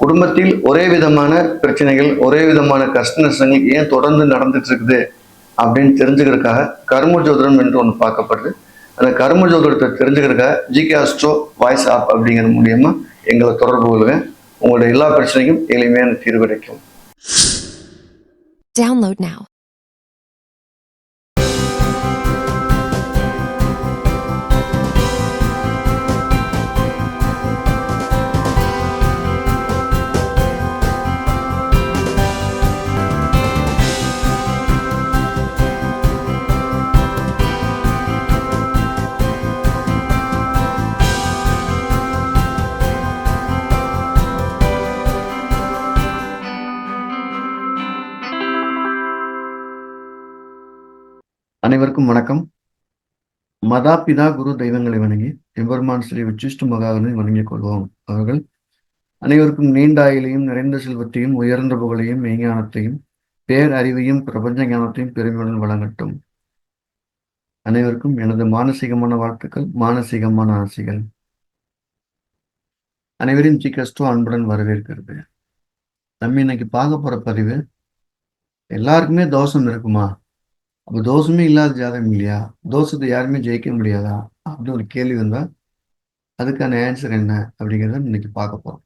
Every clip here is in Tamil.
குடும்பத்தில் ஒரே விதமான பிரச்சனைகள் ஒரே விதமான கஷ்ட நஷ்டங்கள் ஏன் தொடர்ந்து நடந்துட்டு இருக்குது அப்படின்னு தெரிஞ்சுக்கிறதுக்காக கர்ம ஜோதிடம் என்று ஒன்று பார்க்கப்படுது. அந்த கர்ம ஜோதிடத்தை தெரிஞ்சுக்கிறதுக்காக ஜிகே அஸ்ட்ரோ வாய்ஸ் ஆப் அப்படிங்கிற மூலியமா எங்களை தொடர்பு கொள்ளுங்க. உங்களுடைய எல்லா பிரச்சனைக்கும் எளிமையான தீர்வு கிடைக்கும். Download now. அனைவருக்கும் வணக்கம். மதாபிதா குரு தெய்வங்களை வணங்கி எம்பெருமான் ஸ்ரீ உச்சிஷ்டு மகாவினை வணங்கிக் கொள்வோம் அவர்கள். அனைவருக்கும் நீண்ட ஆயிலையும் நிறைந்த செல்வத்தையும் உயர்ந்த புகழையும் மெய்ஞானத்தையும் பேரறிவையும் பிரபஞ்ச ஞானத்தையும் பெருமையுடன் வழங்கட்டும். அனைவருக்கும் எனது மானசீகமான வாழ்த்துக்கள் மானசீகமான ஆசைகள். அனைவரையும் ஜிகஸ்டோ அன்புடன் வரவேற்கிறது. நம்ம இன்னைக்கு பார்க்க போற பதிவு எல்லாருக்குமே தோஷம் இருக்குமா? அப்போ தோஷமே இல்லாத ஜாதகம் இல்லையா? தோஷத்தை யாருமே ஜெயிக்க முடியாதா? அப்படின்னு ஒரு கேள்வி வந்தா அதுக்கான ஆன்சர் என்ன அப்படிங்கிறத இன்னைக்கு பார்க்க போறோம்.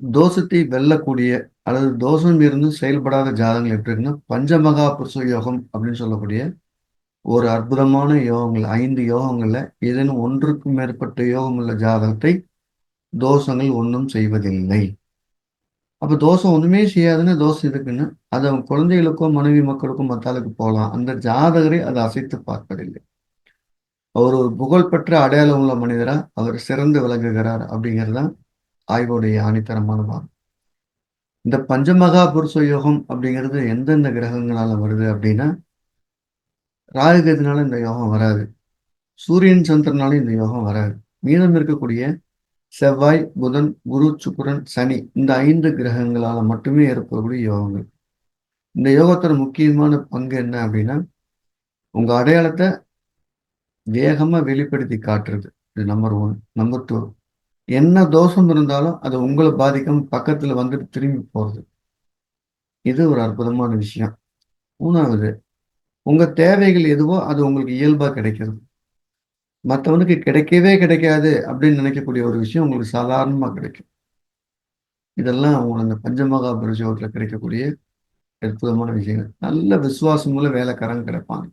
தோஷத்தை வெல்லக்கூடிய அல்லது தோஷம் இருந்து செயல்படாத ஜாதகங்கள் எப்படி இருக்குன்னா பஞ்சமகா புருஷ யோகம் அப்படின்னு சொல்லக்கூடிய ஒரு அற்புதமான யோகங்கள் ஐந்து யோகங்கள்ல ஏதேனும் ஒன்றுக்கும் மேற்பட்ட யோகம் உள்ள ஜாதகத்தை தோஷங்கள் ஒன்றும் செய்வதில்லை. அப்போ தோஷம் ஒண்ணுமே செய்யாதுன்னு தோஷம் இருக்குன்னு அது அவன் குழந்தைகளுக்கோ மனைவி மக்களுக்கோ மத்தாளுக்கு போகலாம் அந்த ஜாதகரை அதை அசைத்து பார்ப்பதில்லை. அவர் ஒரு புகழ்பெற்ற அடையாளம் உள்ள மனிதரா? அவர் சிறந்து விளங்குகிறார் அப்படிங்கிறதுதான் ஆய்வுடைய ஆணித்தரமான பாகம் இந்த பஞ்சமகா புருஷ யோகம் அப்படிங்கிறது எந்தெந்த கிரகங்களால வருது அப்படின்னா ராகுகத்தினால இந்த யோகம் வராது. சூரியன் சந்திரனால இந்த யோகம் வராது. மீதம் இருக்கக்கூடிய செவ்வாய் புதன் குரு சுக்கிரன் சனி இந்த ஐந்து கிரகங்களால் மட்டுமே ஏற்படக்கூடிய யோகங்கள். இந்த யோகத்தோட முக்கியமான பங்கு என்ன அப்படின்னா உங்கள் அடையாளத்தை வேகமாக வெளிப்படுத்தி காட்டுறது. இது நம்பர் ஒன் நம்பர் டூ என்ன தோஷம் இருந்தாலும் அது உங்களை பாதிக்காம பக்கத்தில் வந்துட்டு திரும்பி போகிறது இது ஒரு அற்புதமான விஷயம். மூணாவது உங்கள் தேவைகள் எதுவோ அது உங்களுக்கு இயல்பாக கிடைக்கிறது. மற்றவனுக்கு கிடைக்கவே கிடைக்காது அப்படின்னு நினைக்கக்கூடிய ஒரு விஷயம் உங்களுக்கு சாதாரணமா கிடைக்கும். இதெல்லாம் அவங்க அந்த பஞ்சமகா புருஷோகத்துல கிடைக்கக்கூடிய அற்புதமான விஷயங்கள். நல்ல விசுவாசமுள்ள வேலைக்காரங்க கிடைப்பாங்க.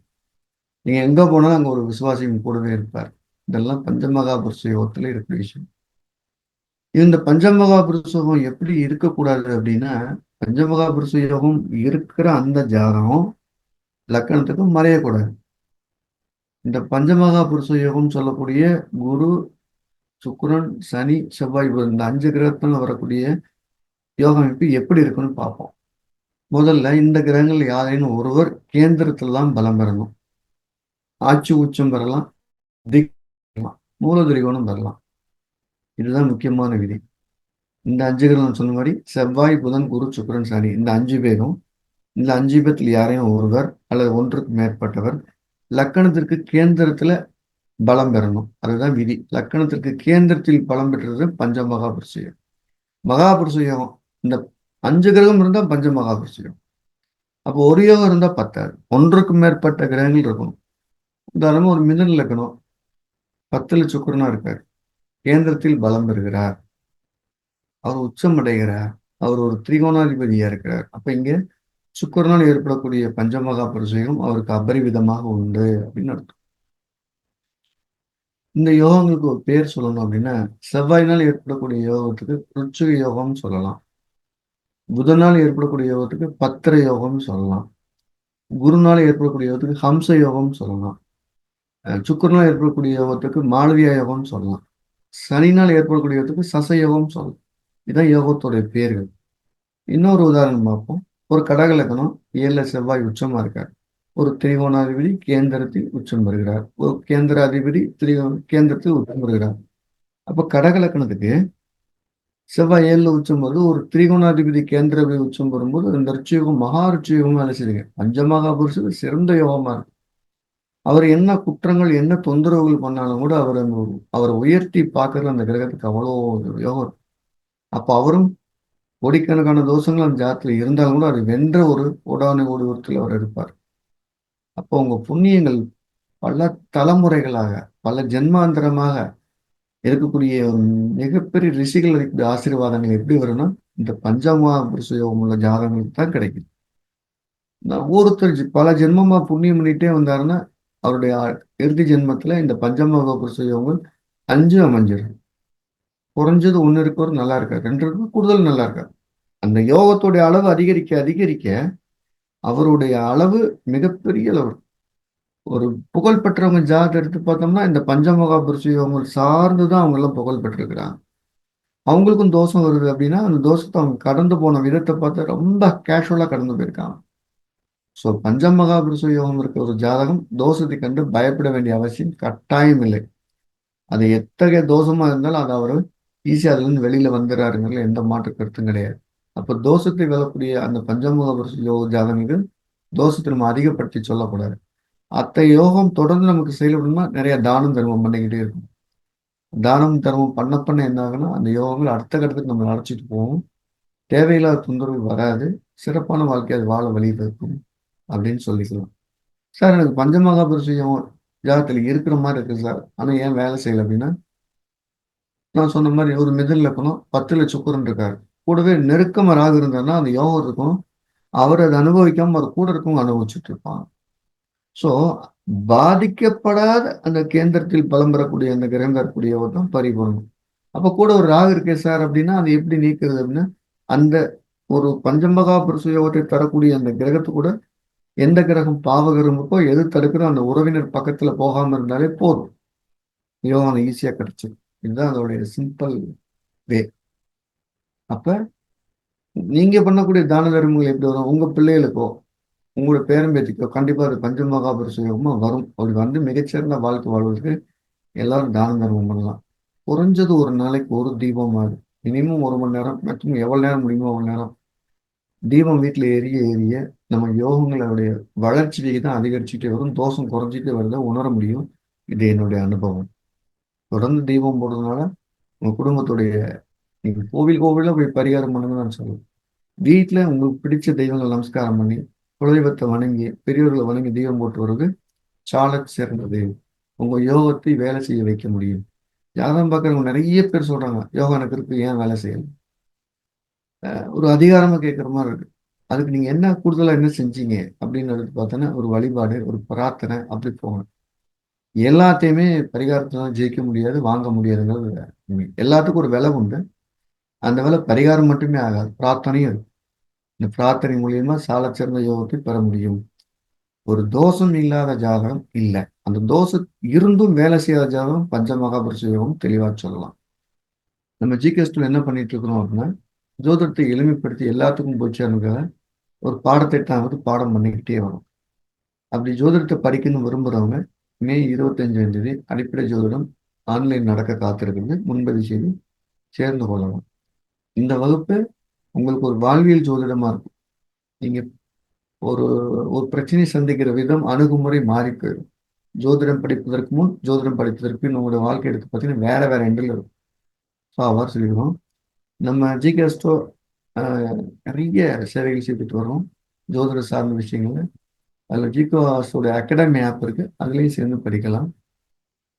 நீங்க எங்க போனாலும் அங்க ஒரு விசுவாசியும் கூடவே இருப்பார். இதெல்லாம் பஞ்சமகா புருஷயோகத்துல இருக்கிற விஷயம். இந்த பஞ்சமகா பிரசோகம் எப்படி இருக்கக்கூடாது அப்படின்னா பஞ்சமகா புருஷயோகம் இருக்கிற அந்த ஜாதகம் லக்கணத்துக்கும் மறையக்கூடாது. இந்த பஞ்சமகா புருஷ யோகம் சொல்லக்கூடிய குரு சுக்கரன் சனி செவ்வாய் புதன் இந்த அஞ்சு கிரகத்துல வரக்கூடிய யோக அமைப்பு எப்படி இருக்குன்னு பார்ப்போம். முதல்ல இந்த கிரகங்கள் யாரேனும் ஒருவர் கேந்திரத்தில் தான் பலம் பெறணும். ஆட்சி உச்சம் பெறலாம் திக் மூலதுரிகோணம் பெறலாம். இதுதான் முக்கியமான விதி. இந்த அஞ்சு கிரகம் சொன்ன மாதிரி செவ்வாய் புதன் குரு சுக்கரன் சனி இந்த அஞ்சு பேரும் இந்த அஞ்சு பேர்த்துல யாரையும் ஒருவர் அல்லது ஒன்றுக்கு மேற்பட்டவர் லக்கணத்திற்கு கேந்திரத்துல பலம் பெறணும். அதுதான் விதி. லக்கணத்திற்கு கேந்திரத்தில் பலம் பெற்றது பஞ்ச மகாபுருஷயம் மகாபுருஷயோகம் இந்த அஞ்சு கிரகம் இருந்தா பஞ்ச மகாபுருஷயம் அப்போ ஒரு யோகம் இருந்தா பத்தாது. ஒன்றுக்கும் மேற்பட்ட கிரகங்கள் இருக்கணும். உதாரணமா ஒரு மிதன் லக்கணம். பத்துல சுக்கரனா இருக்கார். கேந்திரத்தில் பலம் பெறுகிறார். அவர் உச்சம் அடைகிறார் அவர் ஒரு திரிகோணாதிபதியா இருக்கிறார். அப்ப இங்க சுக்கரனால் ஏற்படக்கூடிய பஞ்சமகா பரிசயம் அவருக்கு அபரிவிதமாக உண்டு அப்படின்னு அர்த்தம். இந்த யோகங்களுக்கு ஒரு பேர் சொல்லணும் அப்படின்னா செவ்வாயினால் ஏற்படக்கூடிய யோகத்துக்கு ருச்சுக யோகம்னு சொல்லலாம். புதனால் ஏற்படக்கூடிய யோகத்துக்கு பத்திர யோகம்னு சொல்லலாம். குருனால் ஏற்படக்கூடிய யோகத்துக்கு ஹம்ச யோகம்னு சொல்லலாம். சுக்கரனால் ஏற்படக்கூடிய யோகத்துக்கு மாளவியா யோகம்னு சொல்லலாம். சனினால் ஏற்படக்கூடிய யோகத்துக்கு சசயோகம்னு சொல்லலாம். இதுதான் யோகத்துடைய பேர்கள். இன்னொரு உதாரணம் பார்ப்போம். ஒரு கடகலக்கணம் ஏழுல செவ்வாய் உச்சமா இருக்கார். ஒரு திரிகோணாதிபதி கேந்திரத்தில் உச்சம் வருகிறார். ஒரு கேந்திர அதிபதி திரிகோ கேந்திரத்தில் உச்சம் வருகிறார். அப்போ கடகலக்கணத்துக்கு செவ்வாய் ஏழுல உச்சம் வருது ஒரு திரிகோணாதிபதி கேந்திர உச்சம் வரும்போது அந்த ருச்சியோகம் மகா அழைச்சிருங்க வேலை செய்யுங்க புருஷர் சிறந்த யோகமா இருக்கு. அவர் என்ன குற்றங்கள் என்ன தொந்தரவுகள் பண்ணாலும் கூட அவர் அவர் உயர்த்தி பார்க்கறது அந்த கிரகத்துக்கு அவ்வளோ யோகம் அப்போ அவரும் கோடிக்கணக்கான தோஷங்கள் அந்த ஜாதத்தில் இருந்தாலும் கூட அது வென்ற ஒரு ஓடான ஓடுவத்தில் அவர் இருப்பார். அப்போ உங்கள் புண்ணியங்கள் பல தலைமுறைகளாக பல ஜென்மாந்தரமாக இருக்கக்கூடிய ஒரு மிகப்பெரிய ரிஷிகள் இருக்கக்கூடிய ஆசீர்வாதங்கள் எப்படி வரும்னா இந்த பஞ்சமா புருஷ யோகம் உள்ள ஜாதகங்களுக்கு தான் கிடைக்குது. ஒவ்வொருத்தர் பல ஜென்மமாக புண்ணியம் பண்ணிட்டே வந்தாருன்னா அவருடைய இறுதி ஜென்மத்தில் இந்த பஞ்சமக புருஷ யோகங்கள் அஞ்சு அமைஞ்சிடும். குறைஞ்சது ஒன்று இருக்கவர் நல்லா இருக்காரு ரெண்டு இருக்கும் கூடுதல் நல்லா இருக்காரு. அந்த யோகத்துடைய அளவு அதிகரிக்க அதிகரிக்க அவருடைய அளவு மிகப்பெரிய அளவு. ஒரு புகழ் பெற்றவங்க ஜாதகத்தை எடுத்து பார்த்தோம்னா இந்த பஞ்சமுகா புருஷ சார்ந்து தான் அவங்கெல்லாம் புகழ் பெற்றிருக்கிறாங்க. அவங்களுக்கும் தோஷம் வருது அப்படின்னா அந்த தோஷத்தை அவங்க கடந்து போன விதத்தை பார்த்து ரொம்ப கேஷுவலாக கடந்து போயிருக்காங்க. ஸோ பஞ்சமகா புருஷ யோகம் இருக்க ஒரு ஜாதகம் தோஷத்தை கண்டு பயப்பட வேண்டிய அவசியம் கட்டாயம் இல்லை. அது எத்தகைய தோஷமாக இருந்தாலும் அது அவர் ஈஸியாக அதுலேருந்து வெளியில் வந்துடுறாருங்கிறதுல எந்த மாற்று கருத்தும் கிடையாது. அப்போ தோஷத்தை வெல்லக்கூடிய அந்த பஞ்சமுக யோக ஜாதகங்கள் தோஷத்தை நம்ம அதிகப்படுத்தி சொல்லக்கூடாது. அத்த யோகம் தொடர்ந்து நமக்கு செயல்படணும்னா நிறைய தானம் தர்மம் பண்ணிக்கிட்டே இருக்கும் தானம் தர்மம் பண்ண பண்ண என்ன ஆகுன்னா அந்த யோகங்கள் அடுத்த கட்டத்துக்கு நம்ம அழைச்சிட்டு போவோம் தேவையில்லாத தொந்தரவு வராது. சிறப்பான வாழ்க்கை அது வாழ வழிவகுக்கும் அப்படின்னு சொல்லிக்கலாம். சார் எனக்கு பஞ்சமகாபுருஷ யோகம் ஜாதத்தில் இருக்கிற மாதிரி இருக்கு சார். ஆனால் ஏன் வேலை செய்யலை அப்படின்னா நான் சொன்ன மாதிரி ஒரு மிதல் இருக்கணும் லட்சம் குரன் இருக்காரு. கூடவே நெருக்கமாக ராகு இருந்தாருன்னா அந்த யோகம் இருக்கும். அவர் அதை அனுபவிக்காம அவர் கூட இருக்கவங்க அனுபவிச்சுட்டு இருப்பாங்க. ஸோ பாதிக்கப்படாத அந்த கேந்திரத்தில் பலம் பெறக்கூடிய அந்த கிரகம் தரக்கூடியவர் தான் பரிபூர்ணம் அப்போ கூட ஒரு ராகு இருக்கே சார் அப்படின்னா அதை எப்படி நீக்கிறது அப்படின்னா அந்த ஒரு பஞ்சமகா புருஷ யோகத்தை தரக்கூடிய அந்த கிரகத்து கூட எந்த கிரகம் பாவகிரகம் இருக்கோ எது தடுக்கிறோ அந்த உறவினர் பக்கத்தில் போகாமல் இருந்தாலே போதும். யோகம் ஈஸியாக கிடைச்சிடும் இதுதான் அதோடைய சிம்பிள் வே அப்ப நீங்க பண்ணக்கூடிய தான தர்மங்கள் எப்படி வரும்? உங்க பிள்ளைகளுக்கோ உங்களோட பேரம்பேத்திக்கோ கண்டிப்பா அது பஞ்சமகாபுருஷ யோகமா வரும். அப்படி வந்து மிகச்சிறந்த வாழ்க்கை வாழ்வதற்கு எல்லாரும் தான தர்மம் பண்ணலாம். குறைஞ்சது ஒரு நாளைக்கு ஒரு தீபம் ஆகுது மினிமம் ஒரு மணி நேரம் மேக்சிமம் எவ்வளோ நேரம் முடியுமோ அவ்வளோ நேரம். தீபம் வீட்டில் எரிய எரிய நம்ம யோகங்களுடைய வளர்ச்சி விகிதம் அதிகரிச்சுட்டே வரும். தோஷம் குறைஞ்சிட்டே வருதை உணர முடியும். இது என்னுடைய அனுபவம். தொடர்ந்து தீபம் போடுறதுனால உங்க குடும்பத்துடைய நீங்க கோவில் கோவில போய் பரிகாரம் பண்ணுங்கன்னு நான் சொல்லுவேன் வீட்டில் உங்களுக்கு பிடிச்ச தெய்வங்கள் நமஸ்காரம் பண்ணி குலதெய்வத்தை வணங்கி பெரியவர்களை வணங்கி தீபம் போட்டு வர்றது சால சிறந்தது உங்க யோகத்தை வேலை செய்ய வைக்க முடியும். ஜாதகம் பார்க்குறவங்க நிறைய பேர் சொல்றாங்க யோகா எனக்கு இருக்கு ஏன் வேலை செய்யணும் ஒரு அதிகாரமா கேட்குற மாதிரி இருக்கு. அதுக்கு நீங்க என்ன கூடுதலா என்ன செஞ்சீங்க? அப்படின்னு எடுத்து பார்த்தோன்னா ஒரு வழிபாடு ஒரு பிரார்த்தனை அப்படி போகணும். எல்லாத்தையுமே பரிகாரத்தில் ஜெயிக்க முடியாது வாங்க முடியாதுங்கிறது எல்லாத்துக்கும் ஒரு விலை உண்டு. அந்த விலை பரிகாரம் மட்டுமே ஆகாது பிரார்த்தனையும் இருக்கும் இந்த பிரார்த்தனை மூலியமா சாலச்சிறந்த சிறந்த யோகத்தை பெற முடியும். ஒரு தோஷம் இல்லாத ஜாதகம் இல்லை. அந்த தோஷம் இருந்தும் வேலை செய்யாத ஜாதகம் பஞ்சமகாபுருஷ யோகம் தெளிவாக சொல்லலாம். நம்ம ஜிகேஸ்டில் என்ன பண்ணிட்டு இருக்கிறோம் அப்படின்னா ஜோதிடத்தை எளிமைப்படுத்தி எல்லாத்துக்கும் போய் சேர்ந்துக்காக ஒரு வந்து பாடம் பண்ணிக்கிட்டே வரும் அப்படி ஜோதிடத்தை படிக்கணும்னு விரும்புகிறவங்க மே இருபத்தஞ்சாம் தேதி அடிப்படை ஜோதிடம் ஆன்லைன் நடக்க காத்திருக்கிறது. முன்பதிவு செய்து சேர்ந்து கொள்ளலாம். இந்த வகுப்பு உங்களுக்கு ஒரு வாழ்வியல் ஜோதிடமாக இருக்கும். நீங்கள் ஒரு ஒரு பிரச்சனையை சந்திக்கிற விதம் அணுகுமுறை மாறி போயிடும். ஜோதிடம் படிப்பதற்கு முன் ஜோதிடம் படிப்பதற்கு உங்களுடைய வாழ்க்கை எடுத்து பார்த்தீங்கன்னா வேற வேற எண்டில் இருக்கும். ஸோ அவ்வாறு சொல்லிடுவோம் நம்ம ஜிகேஸ்டோ நிறைய சேவைகள் செய்துட்டு வரோம் ஜோதிட சார்ந்த விஷயங்களை அதில் ஜிகோஸோட அகாடமி ஆப் இருக்குது அதுலேயும் சேர்ந்து படிக்கலாம்.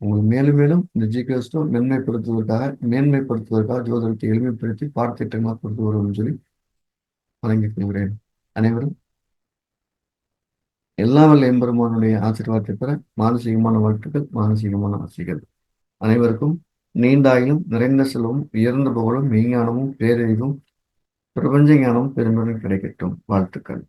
உங்களுக்கு மேலும் மேலும் இந்த ஜிகேஸ்டோ மென்மைப்படுத்துவதற்காக மேன்மைப்படுத்துவதற்காக ஜோதிடத்தை எளிமைப்படுத்தி பாடத்திட்டமாக கொடுத்து வருவோம்னு சொல்லி வழங்கிக் கொள்கிறேன். அனைவரும். எல்லா வல்ல எம்பெருமானுடைய ஆசீர்வாதத்தை பெற மானசீகமான வாழ்த்துக்கள் மானசீகமான ஆசைகள். அனைவருக்கும் நீண்டாயிலும் நிறைந்த செல்வம் உயர்ந்த புகழும் மெய்ஞானமும் பேரறிவும் பிரபஞ்ச ஞானமும் பெரும்பெரும் கிடைக்கட்டும். வாழ்த்துக்கள்.